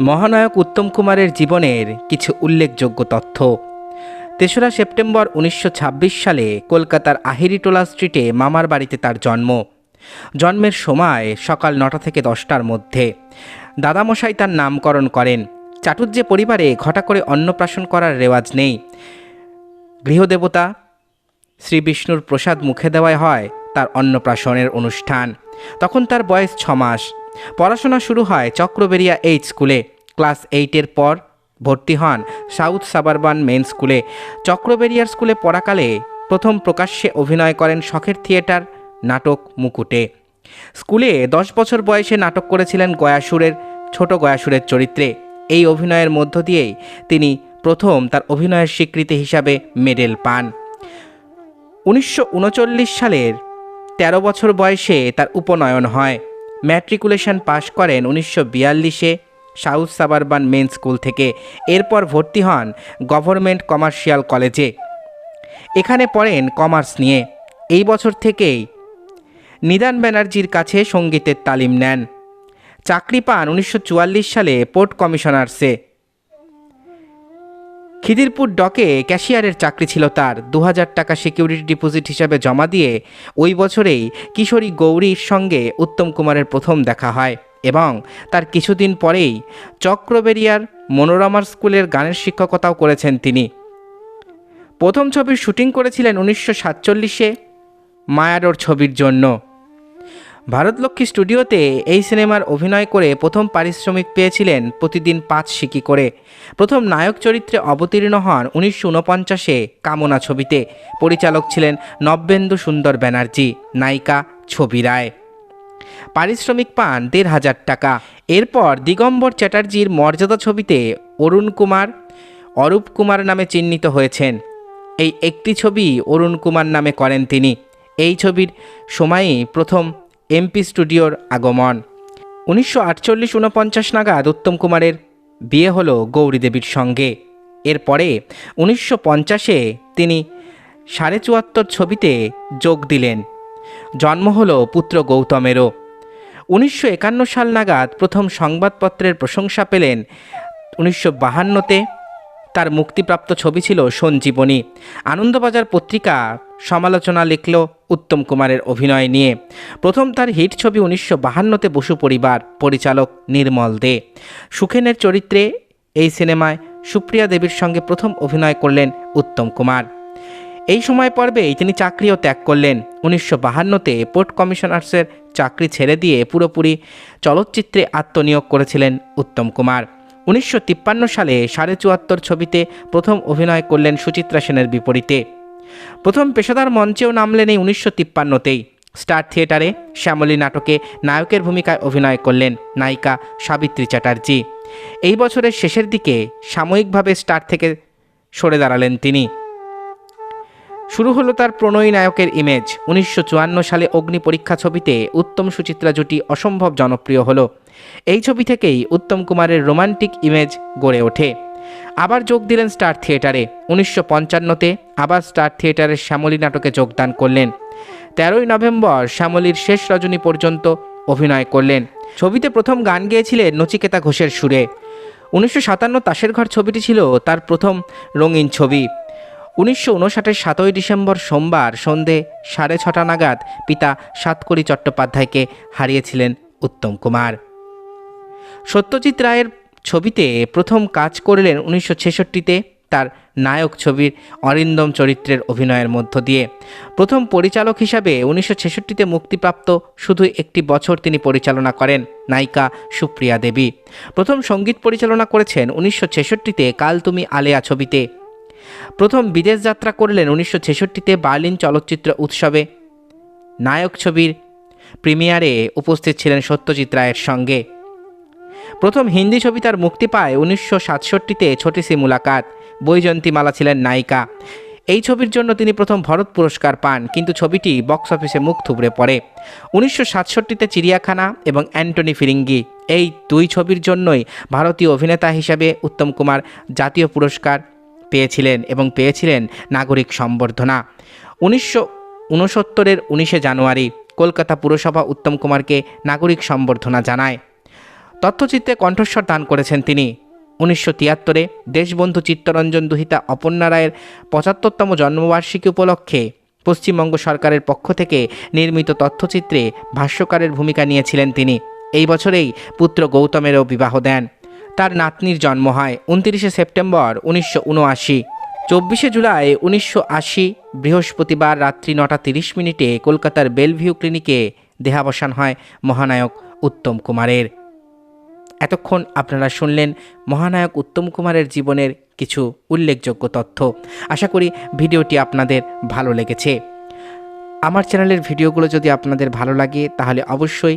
মহানায়ক উত্তম কুমারের জীবনের কিছু উল্লেখযোগ্য তথ্য। তেসরা সেপ্টেম্বর উনিশশো ছাব্বিশ সালে কলকাতার আহিরিটোলা স্ট্রিটে মামার বাড়িতে তার জন্ম। জন্মের সময় সকাল নটা থেকে দশটার মধ্যে। দাদামশাই তার নামকরণ করেন। চাটুর্যে পরিবারে ঘটা করে অন্নপ্রাশন করার রেওয়াজ নেই। গৃহদেবতা শ্রী বিষ্ণুর প্রসাদ মুখে দেওয়াই হয় তার অন্নপ্রাশনের অনুষ্ঠান। তখন তার বয়স ছ মাস। পড়াশোনা শুরু হয় চক্রবেরিয়া এইচ স্কুলে। ক্লাস এইটের পর ভর্তি হন সাউথ সাবারবান মেন স্কুলে। চক্রবেরিয়ার স্কুলে পড়াকালে প্রথম প্রকাশ্যে অভিনয় করেন শখের থিয়েটার নাটক মুকুটে। স্কুলে দশ বছর বয়সে নাটক করেছিলেন গয়াসুরের, ছোট গয়াসুরের চরিত্রে। এই অভিনয়ের মধ্য দিয়েই তিনি প্রথম তার অভিনয়ের স্বীকৃতি হিসাবে মেডেল পান। উনিশশো উনচল্লিশ সালের ১৩ বছর বয়সে তার উপনয়ন হয়। ম্যাট্রিকুলেশন পাশ করেন উনিশশো বিয়াল্লিশে সাউথ সাবারবান মেন স্কুল থেকে। এরপর ভর্তি হন গভর্নমেন্ট কমার্শিয়াল কলেজে। এখানে পড়েন কমার্স নিয়ে। এই বছর থেকেই নিদান ব্যানার্জির কাছে সঙ্গীতের তালিম নেন। চাকরি পান উনিশশো চুয়াল্লিশ সালে পোর্ট কমিশনার্সে। খিদিরপুর ডকে ক্যাশিয়ারের চাকরি ছিল তার। দু হাজার টাকা সিকিউরিটি ডিপোজিট হিসাবে জমা দিয়ে ওই বছরেই কিশোরী গৌরীর সঙ্গে উত্তম কুমারের প্রথম দেখা হয় এবং তার কিছুদিন পরেই চক্রবেরিয়ার মনোরমার স্কুলের গানের শিক্ষকতাও করেছেন তিনি। প্রথম ছবির শুটিং করেছিলেন উনিশশো সাতচল্লিশে মায়াডোর ছবির জন্য। ভারতলক্ষ্মী স্টুডিওতে এই সিনেমার অভিনয় করে প্রথম পারিশ্রমিক পেয়েছিলেন প্রতিদিন পাঁচ সিকি করে। প্রথম নায়ক চরিত্রে অবতীর্ণ হন উনিশশো উনপঞ্চাশে কামনা ছবিতে। পরিচালক ছিলেন নব্যেন্দু সুন্দর ব্যানার্জি, নায়িকা ছবি রায়। পারিশ্রমিক পান দেড় হাজার টাকা। এরপর দিগম্বর চ্যাটার্জির মর্যাদা ছবিতে অরুণ কুমার, অরূপ কুমার নামে চিহ্নিত হয়েছেন। এই একটি ছবি অরুণ কুমার নামে করেন তিনি। এই ছবির সময়ই প্রথম এমপি স্টুডিওর আগমন। উনিশশো আটচল্লিশ উনপঞ্চাশ নাগাদ উত্তম কুমারের বিয়ে হলো গৌরী দেবীর সঙ্গে। এরপরে উনিশশো পঞ্চাশে তিনি সাড়ে চুয়াত্তর ছবিতে যোগ দিলেন। জন্ম হলো পুত্র গৌতমেরও। উনিশশো একান্ন সাল নাগাদ প্রথম সংবাদপত্রের প্রশংসা পেলেন উনিশশো বাহান্নতে। তার মুক্তিপ্রাপ্ত ছবি ছিল সঞ্জীবনী। আনন্দবাজার পত্রিকা সমালোচনা লিখল উত্তম কুমারের অভিনয় নিয়ে। প্রথম তার হিট ছবি উনিশশো বাহান্নতে বসু পরিবার, পরিচালক নির্মল দে। সুখেনের চরিত্রে এই সিনেমায় সুপ্রিয়া দেবীর সঙ্গে প্রথম অভিনয় করলেন উত্তম কুমার। এই সময় পর্বেই তিনি চাকরিও ত্যাগ করলেন। উনিশশো বাহান্নতে পোর্ট কমিশনার্সের চাকরি ছেড়ে দিয়ে পুরোপুরি চলচ্চিত্রে আত্মনিয়োগ করেছিলেন উত্তম কুমার। উনিশশো তিপ্পান্ন সালে সাড়ে চুয়াত্তর ছবিতে প্রথম অভিনয় করলেন সুচিত্রা সেনের বিপরীতে। প্রথম পেশাদার মঞ্চেও নামলেন এই উনিশশো তিপ্পান্নতেই। স্টার থিয়েটারে শ্যামলী নাটকে নায়কের ভূমিকায় অভিনয় করলেন নায়িকা সাবিত্রী চ্যাটার্জি। এই বছরের শেষের দিকে সাময়িকভাবে স্টার থেকে সরে দাঁড়ালেন তিনি। শুরু হলো তার প্রণয়ী নায়কের ইমেজ উনিশশো চুয়ান্ন সালে অগ্নি পরীক্ষা ছবিতে উত্তম সুচিত্রা জুটি অসম্ভব জনপ্রিয় হলো। এই ছবি থেকেই উত্তম কুমারের রোমান্টিক ইমেজ গড়ে ওঠে। আবার যোগ দিলেন স্টার থিয়েটারে। উনিশশো পঞ্চান্নতে আবার স্টার থিয়েটারের শ্যামলী নাটকে যোগদান করলেন। তেরোই নভেম্বর শ্যামলীর শেষ রজনী পর্যন্ত অভিনয় করলেন। ছবিতে প্রথম গান গেয়েছিলেন নচিকেতা ঘোষের সুরে। উনিশশো সাতান্ন তাসের ঘর ছবিটি ছিল তার প্রথম রঙিন ছবি। উনিশশো উনষাটের সাতই ডিসেম্বর সোমবার সন্ধে সাড়ে ছটা নাগাদ পিতা সাতকড়ি চট্টোপাধ্যায়কে হারিয়েছিলেন উত্তম কুমার। সত্যজিৎ রায়ের ছবিতে প্রথম কাজ করলেন উনিশশো ছেষট্টিতে তার নায়ক ছবির অরিন্দম চরিত্রের অভিনয়ের মধ্য দিয়ে। প্রথম পরিচালক হিসাবে উনিশশো ছেষট্টিতে মুক্তিপ্রাপ্ত শুধু একটি বছর তিনি পরিচালনা করেন নায়িকা সুপ্রিয়া দেবী। প্রথম সংগীত পরিচালনা করেছেন উনিশশো ছেষট্টিতে কাল তুমি আলেয়া ছবিতে। প্রথম বিদেশ যাত্রা করলেন উনিশশো ছেষট্টিতে বার্লিন চলচ্চিত্র উৎসবে। নায়ক ছবির প্রিমিয়ারে উপস্থিত ছিলেন সত্যজিৎ রায়ের সঙ্গে। প্রথম হিন্দি ছবি তার মুক্তি পায় উনিশশো সাতষট্টিতে ছোটি সি মুলাকাত, বৈজয়ন্তীমালা ছিলেন নায়িকা। এই ছবির জন্য তিনি প্রথম ভরত পুরস্কার পান, কিন্তু ছবিটি বক্স অফিসে মুখ থুবড়ে পড়ে। উনিশশো সাতষট্টিতে চিড়িয়াখানা এবং অ্যান্টনি ফিরিঙ্গি, এই দুই ছবির জন্যই ভারতীয় অভিনেতা হিসাবে উত্তম কুমার জাতীয় পুরস্কার পেয়েছিলেন এবং পেয়েছিলেন নাগরিক সম্বর্ধনা। উনিশশো উনসত্তরের উনিশে জানুয়ারি কলকাতা পুরসভা উত্তম কুমারকে নাগরিক সম্বর্ধনা জানায়। তথ্যচিত্রে কণ্ঠস্বর দান করেছেন তিনি। উনিশশো তিয়াত্তরে দেশবন্ধু চিত্তরঞ্জন দুহিতা অপর্ণা রায়ের পঁচাত্তরতম জন্মবার্ষিকী উপলক্ষে পশ্চিমবঙ্গ সরকারের পক্ষ থেকে নির্মিত তথ্যচিত্রে ভাষ্যকারের ভূমিকা নিয়েছিলেন তিনি। এই বছরেই পুত্র গৌতমেরও বিবাহ দেন। তার নাতনির জন্ম হয় উনতিরিশে সেপ্টেম্বর উনিশশো উনআশি। চব্বিশে জুলাই উনিশশো আশি, বৃহস্পতিবার রাত্রি নটা তিরিশ মিনিটে কলকাতার বেলভিউ ক্লিনিকে দেহাবসান হয় মহানায়ক উত্তম কুমারের। এতক্ষণ আপনারা শুনলেন মহানায়ক উত্তম কুমারের জীবনের কিছু উল্লেখযোগ্য তথ্য। আশা করি ভিডিওটি আপনাদের ভালো লেগেছে। আমার চ্যানেলের ভিডিওগুলো যদি আপনাদের ভালো লাগে, তাহলে অবশ্যই